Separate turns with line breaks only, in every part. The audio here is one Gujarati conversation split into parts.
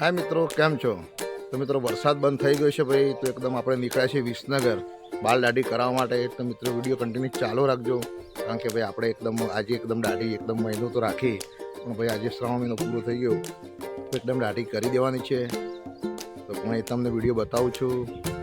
હા મિત્રો, કેમ છો? તો મિત્રો, વરસાદ બંધ થઈ ગયો છે ભાઈ, તો એકદમ આપણે નીકળ્યા છીએ વિસનગર. બાલ દાઢી કરાવવા માટે તો મિત્રો વીડિયો કન્ટિન્યુ ચાલુ રાખજો, કારણ કે ભાઈ આપણે એકદમ, આજે એકદમ દાઢી, એકદમ મહિનો તો રાખી, પણ ભાઈ આજે શ્રાવણ મહિનો પૂરો થઈ ગયો. તો એકદમ દાઢી કરી દેવાની છે. તો પણ એ તમને વીડિયો બતાવું છું.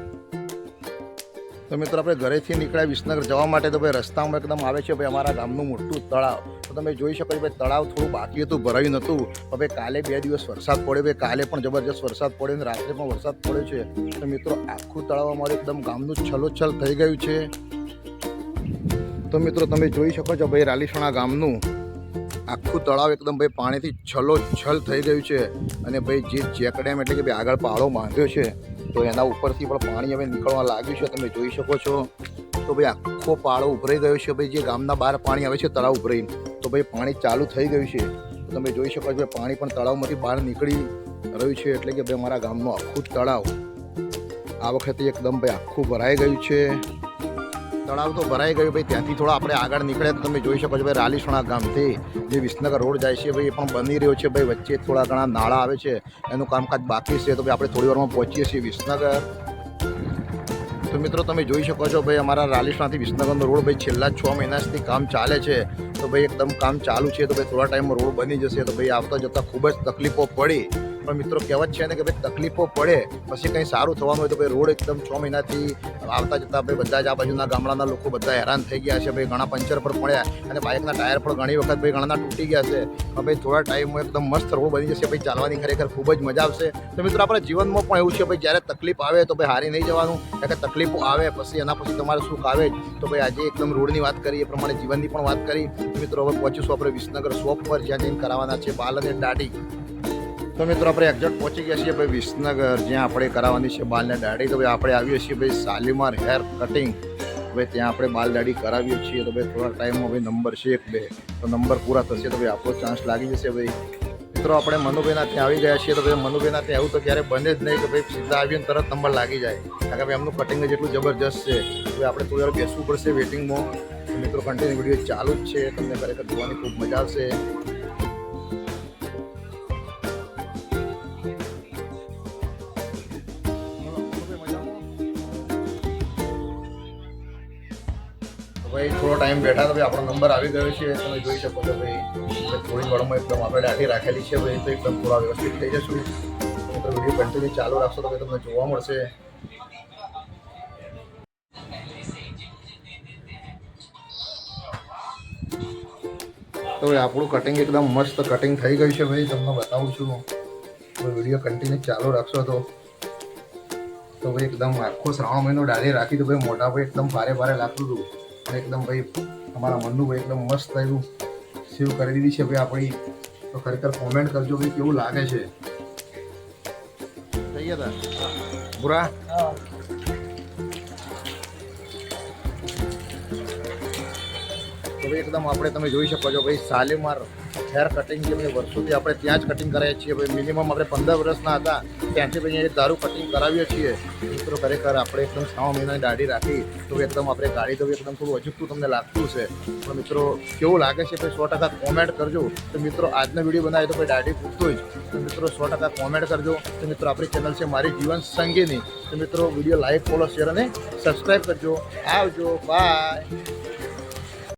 તો મિત્રો, આપણે ઘરેથી નીકળ્યા વિસનગર જવા માટે તો ભાઈ રસ્તામાં એકદમ આવે છે ભાઈ અમારા ગામનું મોટું તળાવ. તો તમે જોઈ શકો ભાઈ, તળાવ થોડું બાકી હતું, ભરાયું નહોતું. હવે કાલે બે દિવસ વરસાદ પડ્યો ભાઈ, કાલે પણ જબરજસ્ત વરસાદ પડ્યો અને રાત્રે પણ વરસાદ પડ્યો છે. તો મિત્રો, આખું તળાવ અમારું એકદમ ગામનું છલોછલ થઈ ગયું છે. તો મિત્રો, તમે જોઈ શકો છો ભાઈ, રાલીસણા ગામનું આખું તળાવ એકદમ ભાઈ પાણીથી છલોછલ થઈ ગયું છે. અને ભાઈ, જે ચેકડેમ એટલે કે ભાઈ આગળ પાળો બાંધ્યો છે. તો એના ઉપરથી પણ પાણી હવે નીકળવા લાગ્યું છે. તમે જોઈ શકો છો. તો ભાઈ આખો પાળો ઉભરાઈ ગયો છે ભાઈ. જે ગામના બહાર પાણી આવે છે તળાવ ઉભરાઈને તો ભાઈ પાણી ચાલુ થઈ ગયું છે. તો તમે જોઈ શકો છો પાણી પણ તળાવમાંથી બહાર નીકળી રહ્યું છે. એટલે કે ભાઈ અમારા ગામનું આખું તળાવ આ વખતે એકદમ ભાઈ આખું ભરાઈ ગયું છે. તળાવ તો ભરાઈ ગયું. ભાઈ, ત્યાંથી થોડા આપણે આગળ નીકળ્યા તો તમે જોઈ શકો છો, ભાઈ, રાલીસણા ગામથી જે વિસનગર રોડ જાય છે, ભાઈ, એ પણ બની રહ્યો છે. ભાઈ, વચ્ચે થોડા ઘણા નાળા આવે છે, એનું કામકાજ બાકી છે. તો ભાઈ, આપણે થોડી વારમાં પહોંચીએ છીએ વિસનગર. તો મિત્રો, તમે જોઈ શકો છો, ભાઈ, અમારા રાલીસણાથી વિસનગરનો રોડ, ભાઈ, છેલ્લા છ મહિનાથી કામ ચાલે છે. તો ભાઈ, એકદમ કામ ચાલુ છે. તો ભાઈ, થોડા ટાઈમમાં રોડ બની જશે. તો ભાઈ, આવતા જતાં ખૂબ જ તકલીફો પડી. પણ મિત્રો, કહેવત છે ને કે ભાઈ, તકલીફો પડે, પછી કંઈ સારું થવાનું હોય તો ભાઈ રોડ એકદમ છ મહિનાથી આવતા જતાં ભાઈ બધા જ આ બાજુના ગામડાના લોકો બધા હેરાન થઈ ગયા છે. ભાઈ ઘણા પંચર પર પડ્યા અને બાઇકના ટાયર પણ ઘણી વખત ભાઈ ઘણાના તૂટી ગયા છે. ભાઈ થોડા ટાઈમમાં એકદમ મસ્ત રોડ બની જશે. ભાઈ ચાલવાની ખરેખર ખૂબ જ મજા આવશે. તો મિત્રો, આપણા જીવનમાં પણ એવું છે ભાઈ, જ્યારે તકલીફ આવે તો ભાઈ હારી નહીં જવાનું. કારણ કે તકલીફો આવે, પછી એના પછી તમારે સુખ આવે તો ભાઈ આજે એકદમ રોડની વાત કરી, એ પ્રમાણે જીવનની પણ વાત કરી. મિત્રો, હવે પહોંચીશું આપણે વિસનગર શોપ પર, જ્યાં જઈને કરાવવાના છે બાલ અને દાઢી. તો મિત્રો આપણે એક્ઝેક્ટ પહોંચી ગયા છીએ ભાઈ વિસનગર, જ્યાં આપણે કરાવવાની છે બાલને દાઢી. તો ભાઈ આપણે આવીએ છીએ ભાઈ શાલીમાર હેર કટિંગ. ભાઈ ત્યાં આપણે બાલ દાઢી કરાવીએ છીએ. તો ભાઈ થોડા ટાઈમમાં ભાઈ નંબર છે એક, બે. તો નંબર પૂરા થશે તો ભાઈ આપણો ચાન્સ લાગી જશે ભાઈ. મિત્રો આપણે મનુભાઈના ત્યાં આવી ગયા છીએ. તો ભાઈ મનુભાઈના ત્યાં આવું તો ક્યારે બને જ નહીં કે ભાઈ સીધા આવીને તરત નંબર લાગી જાય. કારણ કે ભાઈ એમનું કટિંગ જ એટલું જબરજસ્ત છે. ભાઈ આપણે થોડી વાર બેસવું પડશે વેટિંગમાં મિત્રો કન્ટિન્યુ વીડિયો ચાલુ જ છે. તમને ખરેખર જોવાની ખૂબ મજા આવશે. ભાઈ, થોડો ટાઈમ બેઠા તો ભાઈ આપણો નંબર આવી ગયો છે. તમે જોઈ શકો છો ભાઈ થોડી વારમાં એકદમ આપણે દાઢી રાખેલી છે ભાઈ, તો એકદમ થોડા વ્યવસ્થિત થઈ જશું. તો વીડિયો કન્ટિન્યુ ચાલુ રાખશો તો તમને જોવા મળશે. તો ભાઈ, આપણું કટિંગ એકદમ મસ્ત કટિંગ થઈ ગયું છે ભાઈ, તમને બતાવું છું. વીડિયો કન્ટિન્યુ ચાલુ રાખશો તો. તો ભાઈ, એકદમ આખો શ્રાવણ મહિનો ડાળી રાખી તો ભાઈ મોટા ભાઈ એકદમ ભારે ભારે લાગતું હતું. એકદમ ભાઈ અમારા મનનું ભાઈ એકદમ મસ્ત એવું સેવ કરી દીધી છે ભાઈ આપણી. તો ખરેખર કોમેન્ટ કરજો ભાઈ, કેવું લાગે છે. થઈ ગયા બુરા? તો ભાઈ એકદમ આપણે તમે જોઈ શકો છો ભાઈ શાલીમાર હેર કટિંગ જે વર્ષોથી આપણે ત્યાં જ કટિંગ કરાવીએ છીએ. ભાઈ મિનિમમ આપણે પંદર વર્ષના હતા, ત્યાંથી ભાઈ અહીંયા દારૂ કટિંગ કરાવીએ છીએ. મિત્રો, ખરેખર આપણે એકદમ છ મહિનાની દાઢી રાખી, તો એકદમ આપણે ગાડી તો એકદમ થોડું અજુકતું તમને લાગતું છે પણ મિત્રો, કેવું લાગે છે ભાઈ સો ટકા કોમેન્ટ કરજો. તો મિત્રો, આજનો વીડિયો બનાવે તો ભાઈ દાઢી પૂછતો જ. તો મિત્રો, સો ટકા કોમેન્ટ કરજો. તો મિત્રો, આપણી ચેનલ છે મારી જીવન સંગીની. તો મિત્રો વીડિયો લાઈક ફોલો શેર અને સબસ્ક્રાઈબ કરજો. આવજો. બાય